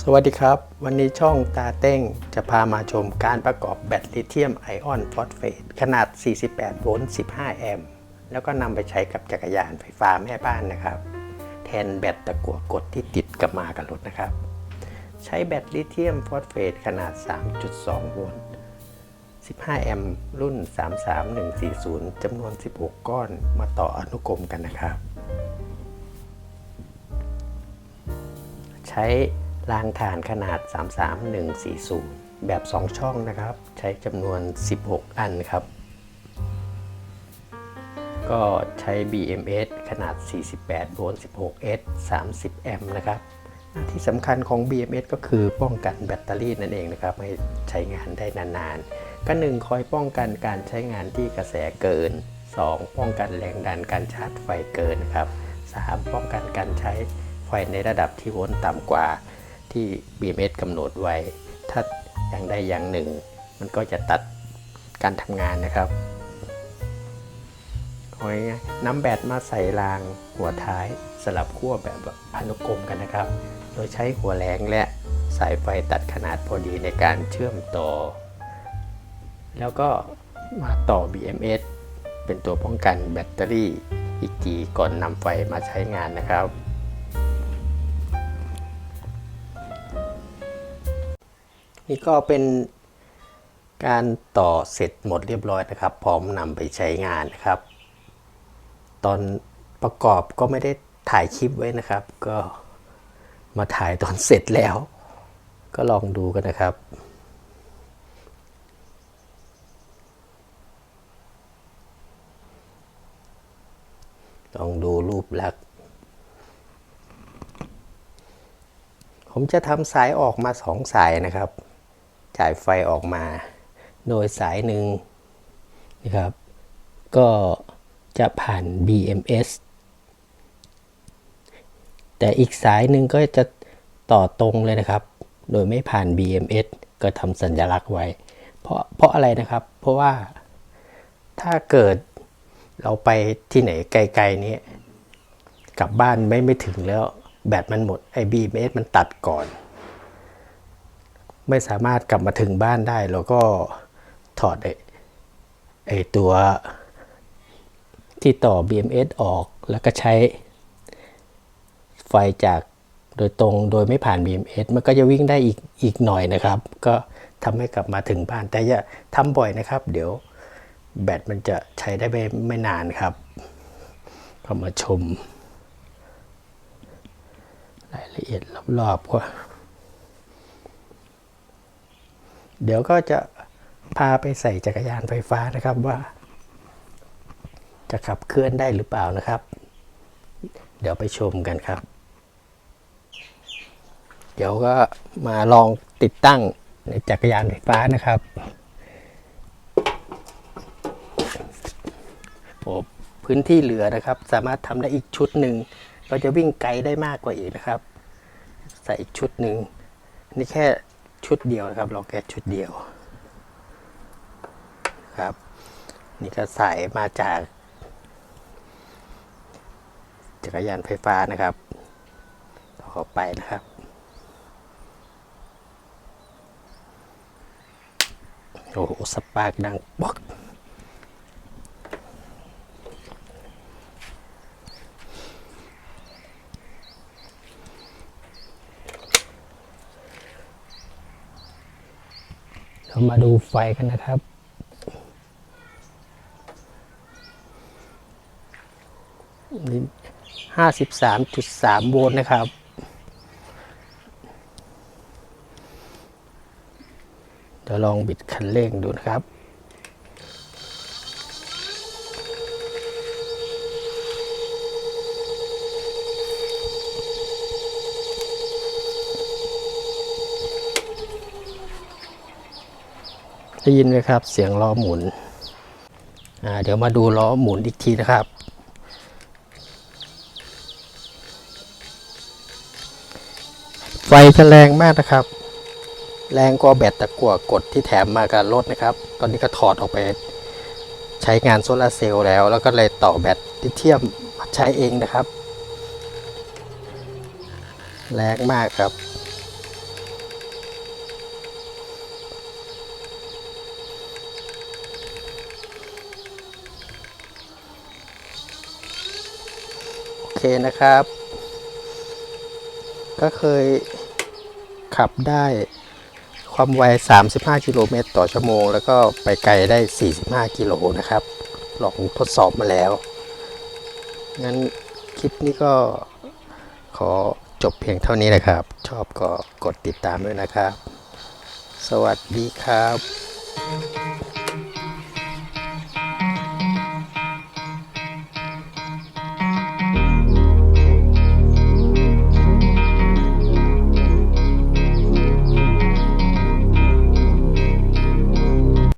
สวัสดีครับ วันนี้ช่องตาเต้งจะพามาชมการประกอบแบตลิเธียมไอออนฟอสเฟตขนาด 48 โวลต์ 15 แอมป์แล้วก็นำไปใช้กับจักรยานไฟฟ้าแม่บ้านนะครับ แทนแบตตะกั่วกดที่ติดกับมากับรถนะครับ ใช้แบตลิเธียมฟอสเฟตขนาด 3.2 โวลต์ 15 แอมป์รุ่น 33140จำนวน 16 ก้อนมาต่ออนุกรมกันนะครับ ใช้ รางฐานขนาด 33140 แบบ 2 ช่องนะครับ ใช้จำนวน 16 อันครับ ก็ใช้ BMS ขนาด 48โวลต์ 16S 30 แอมป์นะครับหน้าที่สำคัญของ BMS ก็คือป้องกันแบตเตอรี่นั่นเองนะครับ ให้ใช้งานได้นานๆ ก็หนึ่งคอยป้องกันการใช้งานที่กระแสเกิน 2 ป้องกันแรงดันการชาร์จไฟเกินครับ 3 ป้องกันการใช้ไฟในระดับที่โวลต์ต่ำกว่า ที่ BMS กำหนดไว้ ถ้าอย่างใดอย่างหนึ่ง มันก็จะตัดการทำงานนะครับเอยน้ำแบตมาใส่รางหัวท้ายสลับขั้วแบบอนุกรมกันนะครับ โดยใช้หัวแหลงและสายไฟตัดขนาดพอดีในการเชื่อมต่อ แล้วก็มาต่อ BMS เป็นตัวป้องกันแบตเตอรี่อีกทีก่อนนำไฟมาใช้งานนะครับ นี่ก็เป็นการต่อเสร็จหมดเรียบร้อยนะครับ พร้อมนำไปใช้งานนะครับ ตอนประกอบก็ไม่ได้ถ่ายคลิปไว้นะครับ ก็มาถ่ายตอนเสร็จแล้ว ก็ลองดูกันนะครับลองดูรูปลักษณ์ผมจะทำสายออกมาสองสายนะครับ จ่ายไฟออกมา โดยสายหนึ่งนะครับ ก็จะผ่าน BMS แต่อีกสายหนึ่งก็จะต่อตรงเลยนะครับ โดยไม่ผ่าน BMS ก็ทำสัญลักษณ์ไว้ เพราะเพราะอะไรนะครับ เพราะว่าถ้าเกิดเราไปที่ไหนไกลๆนี้กลับบ้านไม่ไม่ถึงแล้วแบตมันหมดไอ้ BMS มันตัดก่อน ไม่สามารถกลับมาถึงบ้านได้ เราก็ถอดไอ้ไอตัวที่ต่อ BMS ออกแล้วก็ใช้ไฟจากโดยตรงโดยไม่ผ่าน BMS มันก็จะวิ่งได้อีกอีกหน่อยนะครับ ก็ทำให้กลับมาถึงบ้าน แต่อย่าทำบ่อยนะครับ เดี๋ยวแบตมันจะใช้ได้ไม่ไม่นานครับเข้ามาชม รายละเอียดรอบๆว่า เดี๋ยวก็จะพาไปใส่จักรยานไฟฟ้านะครับว่า จะขับเคลื่อนได้หรือเปล่านะครับ เดี๋ยวไปชมกันครับ เดี๋ยวก็มาลองติดตั้งในจักรยานไฟฟ้านะครับโอ้พื้นที่เหลือนะครับ สามารถทำได้อีกชุดหนึ่งเราจะวิ่งไกลได้มากกว่าอีกนะครับ ใส่อีกชุดหนึ่งนี่แค่ ชุดเดียวนะครับเราแค่ชุดเดียวครับ นี่ก็สายมาจาก จักรยานไฟฟ้านะครับต่อเข้าไปนะครับโอ้โหสปาร์กดังป๊อก เรามาดูไฟกันนะครับนี่ห้าสิบสามจุดสามโวลต์นะครับ เดี๋ยวลองบิดคันเร่งดูนะครับ ได้ยินไหมครับ เสียงล้อหมุนอ่าเดี๋ยวมาดูล้อหมุนอีกทีนะครับ ไฟแรงมากนะครับ แรงกว่าแบตตะกั่วกดที่แถมมากับรถนะครับ ตอนนี้ก็ถอดออกไป ใช้งานโซลาเซลล์แล้ว แล้วก็เลยต่อแบตลิเทียมมาใช้เองนะครับ แรงมากครับ เคนะครับ ก็เคยขับได้ความไว 35 กิโลเมตรต่อชั่วโมง แล้วก็ไปไกลได้ 45 กิโลนะครับ ลองทดสอบมาแล้ว งั้นคลิปนี้ก็ขอจบเพียงเท่านี้นะครับ ชอบก็กดติดตามด้วยนะครับ สวัสดีครับ